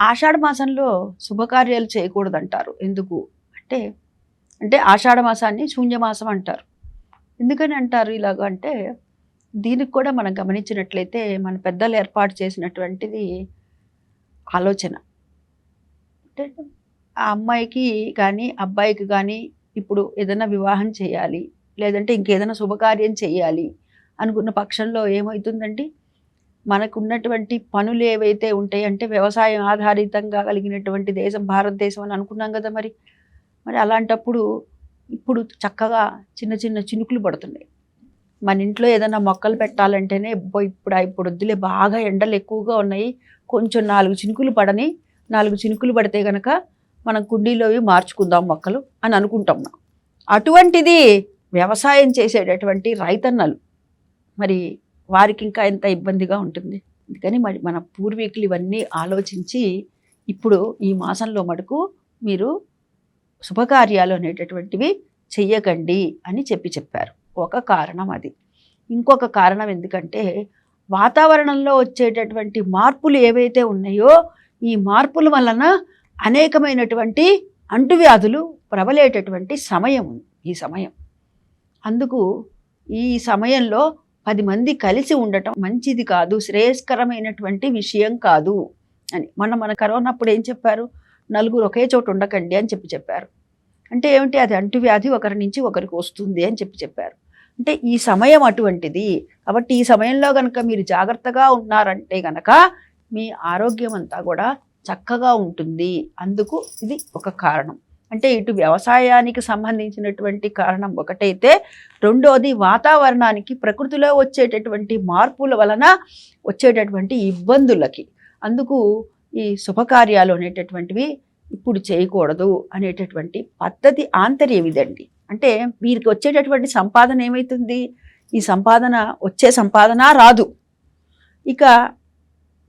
ఆషాఢ మాసంలో శుభకార్యాలు చేయకూడదు అంటారు ఎందుకు? అంటే అంటే ఆషాఢ మాసాన్ని శూన్యమాసం అంటారు. ఎందుకని అంటారు ఇలాగ అంటే దీనికి కూడా మనం గమనించినట్లయితే మన పెద్దలు ఏర్పాటు చేసినటువంటిది ఆలోచన. అంటే ఆ అమ్మాయికి కానీ అబ్బాయికి కానీ ఇప్పుడు ఏదైనా వివాహం చేయాలి లేదంటే ఇంకేదైనా శుభకార్యం చేయాలి అనుకున్న పక్షంలో ఏమవుతుందండి? మనకున్నటువంటి పనులు ఏవైతే ఉంటాయి అంటే వ్యవసాయం ఆధారితంగా కలిగినటువంటి దేశం భారతదేశం అని అనుకున్నాం కదా మరి. మరి అలాంటప్పుడు ఇప్పుడు చక్కగా చిన్న చిన్న చినుకులు పడుతున్నాయి. మన ఇంట్లో ఏదైనా మొక్కలు పెట్టాలంటేనే ఇప్పుడు ఇప్పుడు వద్దులే బాగా ఎండలు ఎక్కువగా ఉన్నాయి. కొంచెం నాలుగు చినుకులు పడని నాలుగు చినుకులు పడితే గనక మనం కుండీలోవి మార్చుకుందాం మొక్కలు అని అనుకుంటాం అటువంటిది వ్యవసాయం చేసేటటువంటి రైతన్నలు. మరి వారికి ఇంకా ఎంత ఇబ్బందిగా ఉంటుంది. అందుకని మరి మన పూర్వీకులు ఇవన్నీ ఆలోచించి ఇప్పుడు ఈ మాసంలో మటుకు మీరు శుభకార్యాలు అనేటటువంటివి చెయ్యకండి అని చెప్పి చెప్పారు. ఒక కారణం అది. ఇంకొక కారణం ఎందుకంటే వాతావరణంలో వచ్చేటటువంటి మార్పులు ఏవైతే ఉన్నాయో ఈ మార్పుల వలన అనేకమైనటువంటి అంటువ్యాధులు ప్రబలేటటువంటి సమయం ఉంది. ఈ సమయం. అందుకు ఈ సమయంలో పది మంది కలిసి ఉండటం మంచిది కాదు శ్రేయస్కరమైనటువంటి విషయం కాదు అని. మొన్న మన కరోనా అప్పుడు ఏం చెప్పారు? నలుగురు ఒకే చోట ఉండకండి అని చెప్పి చెప్పారు. అంటే ఏమిటి? అది అంటువ్యాధి ఒకరి నుంచి ఒకరికి వస్తుంది అని చెప్పి చెప్పారు. అంటే ఈ సమయం అటువంటిది. కాబట్టి ఈ సమయంలో కనుక మీరు జాగ్రత్తగా ఉన్నారంటే కనుక మీ ఆరోగ్యం అంతా కూడా చక్కగా ఉంటుంది. అందుకు ఇది ఒక కారణం. అంటే ఇటు వ్యవసాయానికి సంబంధించినటువంటి కారణం ఒకటైతే రెండోది వాతావరణానికి ప్రకృతిలో వచ్చేటటువంటి మార్పుల వలన వచ్చేటటువంటి ఇబ్బందులకి. అందుకు ఈ శుభకార్యాలు అనేటటువంటివి ఇప్పుడు చేయకూడదు అనేటటువంటి పద్ధతి ఆంతర్యమిదండి అంటే వీరికి వచ్చేటటువంటి సంపాదన ఏమవుతుంది ఈ సంపాదన వచ్చే సంపాదన రాదు. ఇక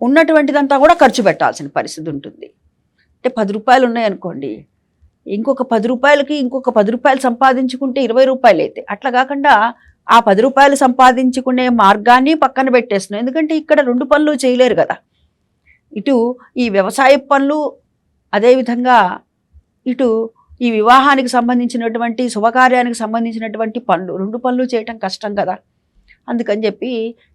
ఉన్నటువంటిదంతా కూడా ఖర్చు పెట్టాల్సిన పరిస్థితి ఉంటుంది. అంటే పది రూపాయలు ఉన్నాయనుకోండి ఇంకొక పది రూపాయలకి ఇంకొక పది రూపాయలు సంపాదించుకుంటే ఇరవై రూపాయలు అయితే అట్లా కాకుండా ఆ పది రూపాయలు సంపాదించుకునే మార్గాన్ని పక్కన పెట్టేస్తున్నాం. ఎందుకంటే ఇక్కడ రెండు పనులు చేయలేరు కదా. ఇటు ఈ వ్యవసాయ పనులు అదేవిధంగా ఇటు ఈ వివాహానికి సంబంధించినటువంటి శుభకార్యానికి సంబంధించినటువంటి పనులు. రెండు పనులు చేయటం కష్టం కదా. అందుకని చెప్పి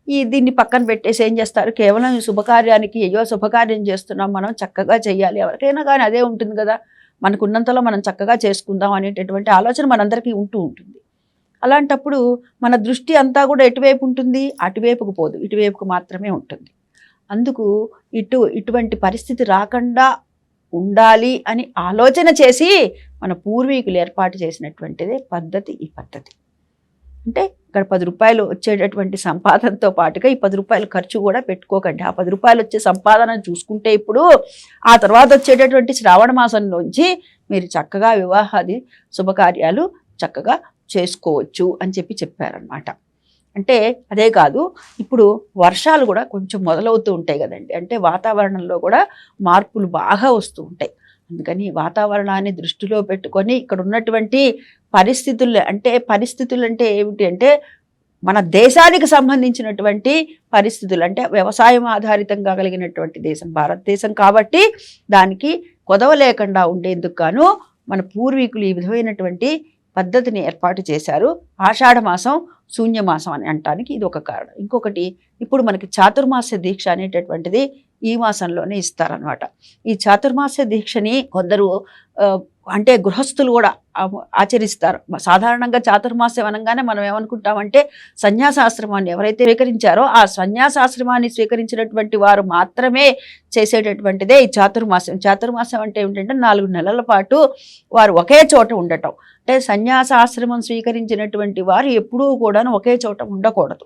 ఈ దీన్ని పక్కన పెట్టేసి ఏం చేస్తారు? కేవలం శుభకార్యానికి అయ్యో శుభకార్యం చేస్తున్నాం మనం చక్కగా చేయాలి. ఎవరికైనా కానీ అదే ఉంటుంది కదా. మనకున్నంతలో మనం చక్కగా చేసుకుందాం అనేటటువంటి ఆలోచన మనందరికీ ఉంటూ ఉంటుంది. అలాంటప్పుడు మన దృష్టి అంతా కూడా ఎటువైపు ఉంటుంది? అటువైపుకు పోదు. ఇటువైపుకు మాత్రమే ఉంటుంది. అందుకు ఇటు ఇటువంటి పరిస్థితి రాకుండా ఉండాలి అని ఆలోచన చేసి మన పూర్వీకులు ఏర్పాటు చేసినటువంటిదే పద్ధతి ఈ పద్ధతి. అంటే ఇక్కడ పది రూపాయలు వచ్చేటటువంటి సంపాదనతో పాటుగా ఈ పది రూపాయలు ఖర్చు కూడా పెట్టుకోకండి. ఆ పది రూపాయలు వచ్చే సంపాదన చూసుకుంటే ఇప్పుడు ఆ తర్వాత వచ్చేటటువంటి శ్రావణ మాసంలోంచి మీరు చక్కగా వివాహాది శుభకార్యాలు చక్కగా చేసుకోవచ్చు అని చెప్పి చెప్పారనమాట అంటే అదే కాదు ఇప్పుడు వర్షాలు కూడా కొంచెం మొదలవుతూ ఉంటాయి కదండి. అంటే వాతావరణంలో కూడా మార్పులు బాగా వస్తూ ఉంటాయి. అందుకని వాతావరణాన్ని దృష్టిలో పెట్టుకొని ఇక్కడ ఉన్నటువంటి పరిస్థితులు అంటే పరిస్థితులు అంటే ఏమిటి అంటే మన దేశానికి సంబంధించినటువంటి పరిస్థితులు అంటే వ్యవసాయం ఆధారితంగా కలిగినటువంటి దేశం భారతదేశం కాబట్టి దానికి కొదవ లేకుండా ఉండేందుకు గాను మన పూర్వీకులు ఈ విధమైనటువంటి పద్ధతిని ఏర్పాటు చేశారు. ఆషాఢ మాసం శూన్యమాసం అని అంటానికి ఇది ఒక కారణం. ఇంకొకటి ఇప్పుడు మనకి చాతుర్మాస్య దీక్ష అనేటటువంటిది ఈ మాసంలోనే ఇస్తారనమాట ఈ చాతుర్మాస దీక్షని కొందరు అంటే గృహస్థులు కూడా ఆచరిస్తారు. సాధారణంగా చాతుర్మాస్యం అనగానే మనం ఏమనుకుంటామంటే సన్యాసాశ్రమాన్ని ఎవరైతే స్వీకరించారో ఆ సన్యాసాశ్రమాన్ని స్వీకరించినటువంటి వారు మాత్రమే చేసేటటువంటిదే ఈ చాతుర్మాస్యం. చాతుర్మాస్యం అంటే ఏమిటంటే నాలుగు నెలల పాటు వారు ఒకే చోట ఉండటం. అంటే సన్యాసాశ్రమం స్వీకరించినటువంటి వారు ఎప్పుడూ కూడాను ఒకే చోట ఉండకూడదు.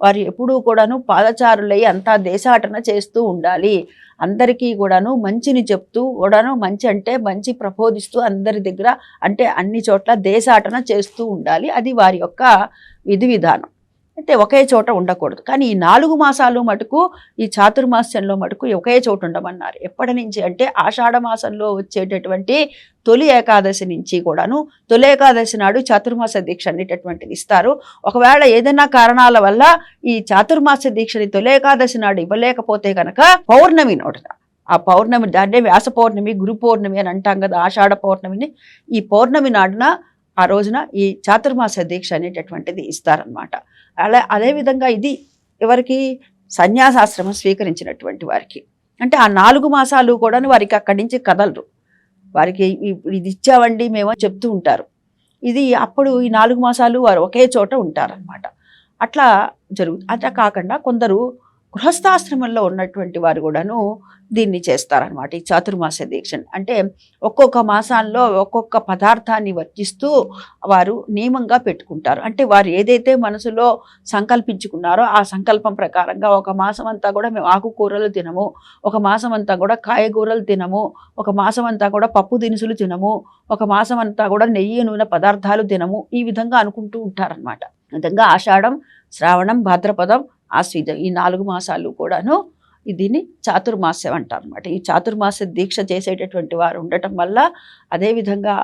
వారు ఎప్పుడూ కూడాను పాదచారులై అంతా దేశాటన చేస్తూ ఉండాలి. అందరికీ కూడాను మంచిని చెప్తూ కూడాను మంచి అంటే మంచి ప్రబోధిస్తూ అందరి దగ్గర అంటే అన్ని చోట్ల దేశాటన చేస్తూ ఉండాలి. అది వారి యొక్క విధి విధానం. అయితే ఒకే చోట ఉండకూడదు. కానీ ఈ నాలుగు మాసాలు మటుకు ఈ చాతుర్మాస్యంలో మటుకు ఒకే చోట ఉండమన్నారు. ఎప్పటి నుంచి అంటే ఆషాఢ మాసంలో వచ్చేటటువంటి తొలి ఏకాదశి నుంచి కూడాను తొలి ఏకాదశి నాడు చాతుర్మాస దీక్ష అనేటటువంటిది ఇస్తారు. ఒకవేళ ఏదైనా కారణాల వల్ల ఈ చాతుర్మాస దీక్షని తొలి ఏకాదశి నాడు ఇవ్వలేకపోతే కనుక పౌర్ణమి నోటిన ఆ పౌర్ణమి దాన్నే వ్యాస పౌర్ణమి గురు పౌర్ణమి అని అంటాం కదా ఆషాఢ పౌర్ణమిని ఈ పౌర్ణమి నాడున ఆ రోజున ఈ చాతుర్మాస దీక్ష అనేటటువంటిది ఇస్తారనమాట అలా అదేవిధంగా ఇది ఎవరికి? సన్యాసాశ్రమం స్వీకరించినటువంటి వారికి. అంటే ఆ నాలుగు మాసాలు కూడా వారికి అక్కడి నుంచి కదలరు. వారికి ఇది ఇచ్చావండి మేము చెప్తూ ఉంటారు. ఇది అప్పుడు ఈ నాలుగు మాసాలు వారు ఒకే చోట ఉంటారనమాట అట్లా జరుగుతుంది అట్లా కాకుండా కొందరు గృహస్థాశ్రమంలో ఉన్నటువంటి వారు కూడాను దీన్ని చేస్తారనమాట ఈ చాతుర్మాస దీక్షను. అంటే ఒక్కొక్క మాసాల్లో ఒక్కొక్క పదార్థాన్ని వర్తిస్తూ వారు నియమంగా పెట్టుకుంటారు. అంటే వారు ఏదైతే మనసులో సంకల్పించుకున్నారో ఆ సంకల్పం ప్రకారంగా ఒక మాసం అంతా కూడా మేము ఆకుకూరలు తినము ఒక మాసం అంతా కూడా కాయగూరలు తినము ఒక మాసం అంతా కూడా పప్పు దినుసులు తినము ఒక మాసం అంతా కూడా నెయ్యి నూనె పదార్థాలు తినము ఈ విధంగా అనుకుంటూ ఉంటారనమాట విధంగా ఆషాఢం శ్రావణం భాద్రపదం ఆశ్వీజం ఈ నాలుగు మాసాలు కూడాను దీన్ని చాతుర్మాస్యం అంటారు అనమాట ఈ చాతుర్మాస దీక్ష చేసేటటువంటి వారు ఉండటం వల్ల అదేవిధంగా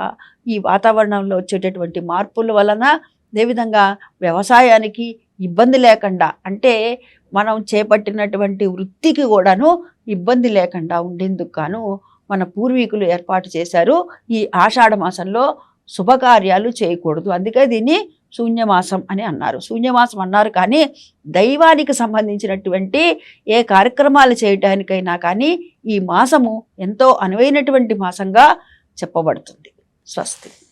ఈ వాతావరణంలో వచ్చేటటువంటి మార్పుల వలన అదేవిధంగా వ్యవసాయానికి ఇబ్బంది లేకుండా అంటే మనం చేపట్టినటువంటి వృత్తికి కూడాను ఇబ్బంది లేకుండా ఉండేందుకు గాను మన పూర్వీకులు ఏర్పాటు చేశారు. ఈ ఆషాఢ మాసంలో శుభకార్యాలు చేయకూడదు. అందుకే దీన్ని శూన్యమాసం అని అన్నారు. శూన్యమాసం అన్నారు కానీ దైవానికి సంబంధించినటువంటి ఏ కార్యక్రమాలు చేయటానికైనా కానీ ఈ మాసము ఎంతో అనువైనటువంటి మాసంగా చెప్పబడుతుంది. స్వస్తి.